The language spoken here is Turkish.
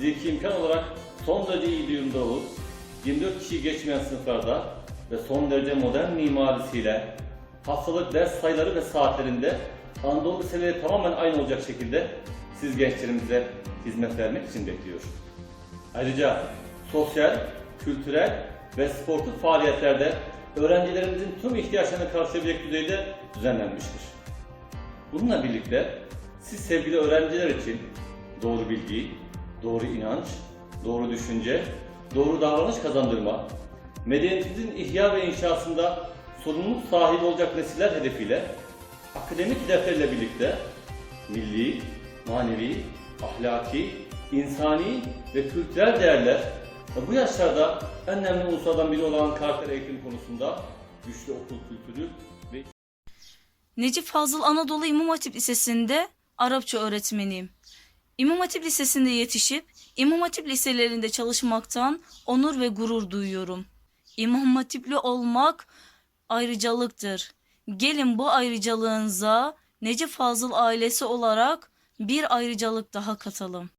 fiziki imkan olarak son derece iyi durumda olup 24 kişi geçmeyen sınıflarda ve son derece modern mimarisiyle haftalık ders sayıları ve saatlerinde Anadolu liseleri tamamen aynı olacak şekilde siz gençlerimize hizmet vermek için bekliyor. Ayrıca sosyal, kültürel ve sportif faaliyetlerde öğrencilerimizin tüm ihtiyaçlarını karşılayabilecek düzeyde düzenlenmiştir. Bununla birlikte siz sevgili öğrenciler için doğru bilgiyi, doğru inanç, doğru düşünce, doğru davranış kazandırma, medeniyetimizin ihya ve inşasında sorumluluk sahibi olacak nesiller hedefiyle akademik hedeflerle birlikte milli, manevi, ahlaki, insani ve kültürel değerler ve bu yaşlarda en önemli unsurlardan biri olan karakter eğitimi konusunda güçlü okul kültürü ve Necip Fazıl Anadolu İmam Hatip Lisesi'nde Arapça öğretmeniyim. İmam Hatip Lisesi'nde yetişip İmam Hatip liselerinde çalışmaktan onur ve gurur duyuyorum. İmam Hatipli olmak ayrıcalıktır. Gelin bu ayrıcalığınıza Necip Fazıl ailesi olarak bir ayrıcalık daha katalım.